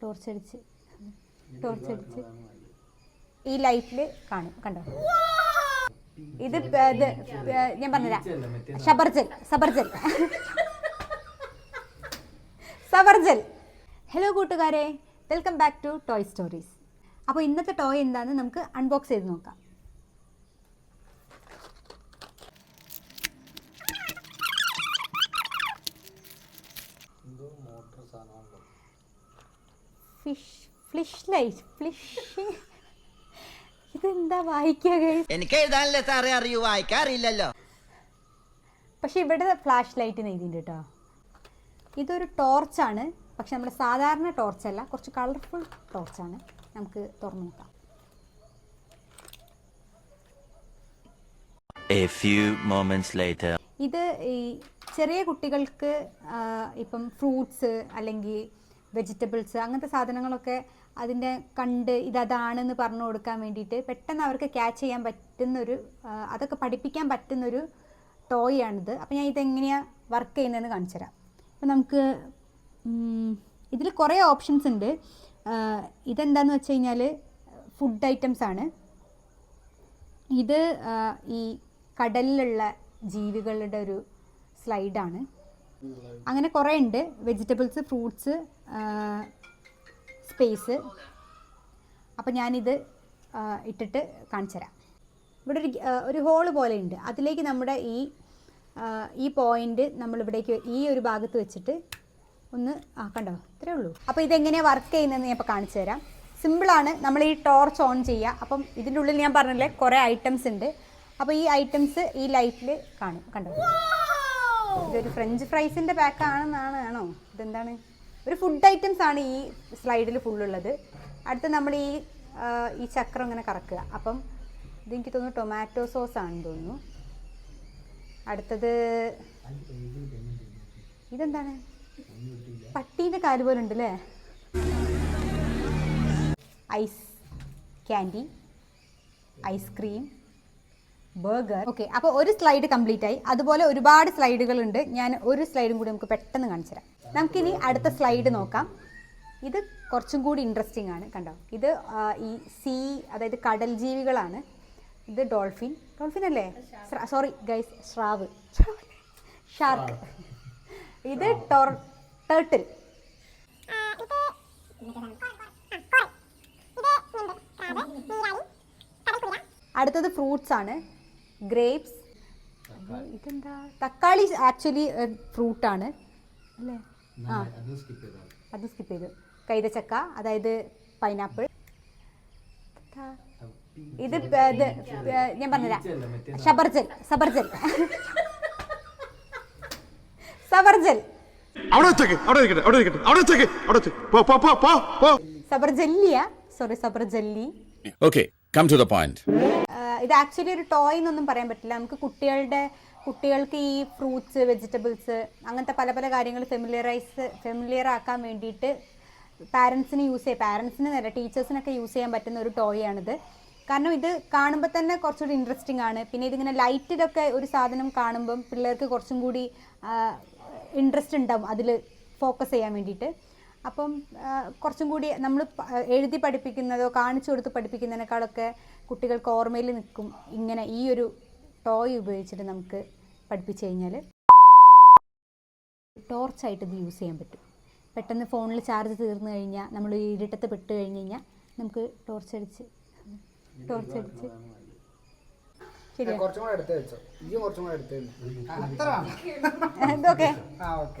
Torch അടിച്ച് torch അടിച്ച് ഈ ലൈറ്റിൽ കാണും കണ്ടോ? ഇത് ഞാൻ പറഞ്ഞുതരാം. ഷബർജൽ സബർജൽ സബർജൽ ഹലോ കൂട്ടുകാരെ welcome back to toy stories അപ്പോൾ ഇന്നത്തെ ടോയ് എന്താണെന്ന് നമുക്ക് അൺബോക്സ് ചെയ്ത് നോക്കാം. ഫിഷ് ഫ്ലിഷ് ലൈറ്റ് ഫ്ലിഷ് ഇതെന്താ വായിക്കുക? എനിക്ക് എഴുതാനല്ലേ സാറേ അറിയൂ വായിക്കാറില്ലല്ലോ. പക്ഷെ ഇവിടെ ഫ്ലാഷ് ലൈറ്റ് നെയ്തിന്റെ കേട്ടോ. ഇതൊരു ടോർച്ചാണ് പക്ഷെ നമ്മുടെ സാധാരണ ടോർച്ചല്ല കുറച്ച് കളർഫുൾ ടോർച്ചാണ് നമുക്ക് തുറന്നു നോക്കാം. A few moments later. ഇത് ഈ ചെറിയ കുട്ടികൾക്ക് ഇപ്പം ഫ്രൂട്ട്സ് അല്ലെങ്കിൽ വെജിറ്റബിൾസ് അങ്ങനത്തെ സാധനങ്ങളൊക്കെ അതിന്റെ കണ്ട് ഇതതാണെന്ന് പറഞ്ഞു കൊടുക്കാൻ വേണ്ടിയിട്ട് പെട്ടെന്ന് അവർക്ക് ക്യാച്ച് ചെയ്യാൻ പറ്റുന്നൊരു അതൊക്കെ പഠിപ്പിക്കാൻ പറ്റുന്നൊരു ടോയ് ആണിത് അപ്പോൾ ഞാൻ ഇതെങ്ങനെയാണ് വർക്ക് ചെയ്യുന്നതെന്ന് കാണിച്ചു തരാം അപ്പോൾ നമുക്ക് ഇതിൽ കുറേ ഓപ്ഷൻസ് ഉണ്ട്. ഇതെന്താന്ന് വെച്ച് കഴിഞ്ഞാൽ ഫുഡ് ഐറ്റംസ് ആണ്. ഇത് ഈ കടലിലുള്ള ജീവികളുടെ ഒരു സ്ലൈഡാണ്. അങ്ങനെ കുറേ ഉണ്ട് വെജിറ്റബിൾസ് ഫ്രൂട്ട്സ് സ്പേസ് അപ്പോൾ ഞാനിത് ഇട്ടിട്ട് കാണിച്ചു തരാം ഇവിടെ ഒരു ഒരു ഹോൾ പോലെ ഉണ്ട് അതിലേക്ക് നമ്മുടെ ഈ ഈ പോയിന്റ് നമ്മളിവിടേക്ക് ഈ ഒരു ഭാഗത്ത് വെച്ചിട്ട് ഒന്ന് ആ കണ്ടോ ഇത്രേ ഉള്ളൂ. അപ്പോൾ ഇതെങ്ങനെയാണ് വർക്ക് ചെയ്യുന്നതെന്ന് ഞാൻ ഇപ്പോൾ കാണിച്ചു തരാം സിമ്പിളാണ് നമ്മൾ ഈ ടോർച്ച് ഓൺ ചെയ്യുക അപ്പം ഇതിന്റെ ഉള്ളിൽ ഞാൻ പറഞ്ഞില്ലേ കുറേ ഐറ്റംസ് ഉണ്ട്. അപ്പോൾ ഈ ഐറ്റംസ് ഈ ലൈറ്റിൽ കാണും. കണ്ടോ? ഇതൊരു ഫ്രഞ്ച് ഫ്രൈസിന്റെ പാക്ക് ആണെന്നാണ് ആണോ? ഇതെന്താണ്? ഒരു ഫുഡ് ഐറ്റംസ് ആണ് ഈ സ്ലൈഡിൽ ഫുള്ളുള്ളത് അടുത്ത് നമ്മൾ ഈ ഈ ചക്രം ഇങ്ങനെ കറക്കുക. അപ്പം ഇതെനിക്ക് തോന്നുന്നു ടൊമാറ്റോ സോസ് ആണെന്ന് തോന്നുന്നു. അടുത്തത് ഇതെന്താണ്? പട്ടീന്റെ കാൽ പോലെ ഉണ്ട് അല്ലേ ice candy ice cream burger. Okay അപ്പോൾ ഒരു സ്ലൈഡ് കംപ്ലീറ്റ് ആയി. അതുപോലെ ഒരുപാട് സ്ലൈഡുകൾ ഉണ്ട്. ഞാൻ ഒരു സ്ലൈഡും കൂടി നമുക്ക് പെട്ടെന്ന് കാണിച്ചു തരാം. നമുക്കിനി അടുത്ത സ്ലൈഡ് നോക്കാം. ഇത് കുറച്ചും കൂടി ഇൻട്രസ്റ്റിംഗ് ആണ് കണ്ടോ? ഇത് ഈ സീ അതായത് കടൽ ജീവികളാണ് ഇത് ഡോൾഫിൻ. ഡോൾഫിൻ അല്ലേ? സോറി ഗൈസ് ശ്രാവ്. ഷാർക്ക് ഇത് ടോർ ടേർട്ടിൽ അടുത്തത് ഫ്രൂട്ട്സ് ആണ്. ഗ്രേപ്സ് ഇതെന്താ? തക്കാളി ആക്ച്വലി ഫ്രൂട്ടാണ് അല്ലേ? ആ. അത് സ്കിപ്പ് ചെയ്തു കൈതച്ചക്ക അതായത് പൈനാപ്പിൾ ഇത് ഞാൻ പറഞ്ഞുതരാം. ഷബർജൽ സബർജൽ സബർജൽ അവിടെ വെച്ചേക്ക് അവിടെ ഇരിക്കട്ടെ അവിടെ ഇരിക്കട്ടെ അവിടെ വെച്ചേക്ക് അവിടെ പോ പോ പോ പോ പോ. സബർജല്ലിയ sorry സബർജല്ലി okay come to the point. ഇത് ആക്ച്വലി ഒരു ടോയ് എന്നൊന്നും പറയാൻ പറ്റില്ല. നമുക്ക് കുട്ടികളുടെ കുട്ടികൾക്ക് ഈ ഫ്രൂട്ട്സ് വെജിറ്റബിൾസ് അങ്ങനത്തെ പല പല കാര്യങ്ങൾ ഫെമിലിയറൈസ് ഫെമിലിയർ ആക്കാൻ വേണ്ടിയിട്ട് പാരൻസിന് യൂസ് ചെയ്യാം. പാരൻസിന് നേരെ ടീച്ചേഴ്സിനൊക്കെ യൂസ് ചെയ്യാൻ പറ്റുന്ന ഒരു ടോയ് ആണിത്. കാരണം ഇത് കാണുമ്പോൾ തന്നെ കുറച്ചുകൂടി ഇൻട്രസ്റ്റിംഗ് ആണ്. പിന്നെ ഇതിങ്ങനെ ലൈറ്റിലൊക്കെ ഒരു സാധനം കാണുമ്പം പിള്ളേർക്ക് കുറച്ചും കൂടി ഇൻട്രസ്റ്റ് ഉണ്ടാവും അതിൽ ഫോക്കസ് ചെയ്യാൻ വേണ്ടിയിട്ട്. അപ്പം കുറച്ചും കൂടി നമ്മൾ എഴുതി പഠിപ്പിക്കുന്നതോ കാണിച്ചു കൊടുത്ത് പഠിപ്പിക്കുന്നതിനേക്കാളൊക്കെ കുട്ടികൾക്ക് ഓർമ്മയിൽ നിൽക്കും. ഇങ്ങനെ ഈ ഒരു ടോയ് ഉപയോഗിച്ചിട്ട് നമുക്ക് പഠിപ്പിച്ചു കഴിഞ്ഞാൽ ടോർച്ചായിട്ട് ഇത് യൂസ് ചെയ്യാൻ പറ്റും. പെട്ടെന്ന് ഫോണിൽ ചാർജ് തീർന്നു കഴിഞ്ഞാൽ നമ്മൾ ഇരുട്ടത്ത് പെട്ട് കഴിഞ്ഞ് കഴിഞ്ഞാൽ നമുക്ക് ടോർച്ച് അടിച്ച് ടോർച്ച് അടിച്ച് ശരിയാ. കുറച്ചും കൂടെ എടുത്ത് വെച്ചോ. ഇയും കുറച്ചും കൂടെ എടുത്ത് ഇതൊക്കെ. ആ ഓക്കെ.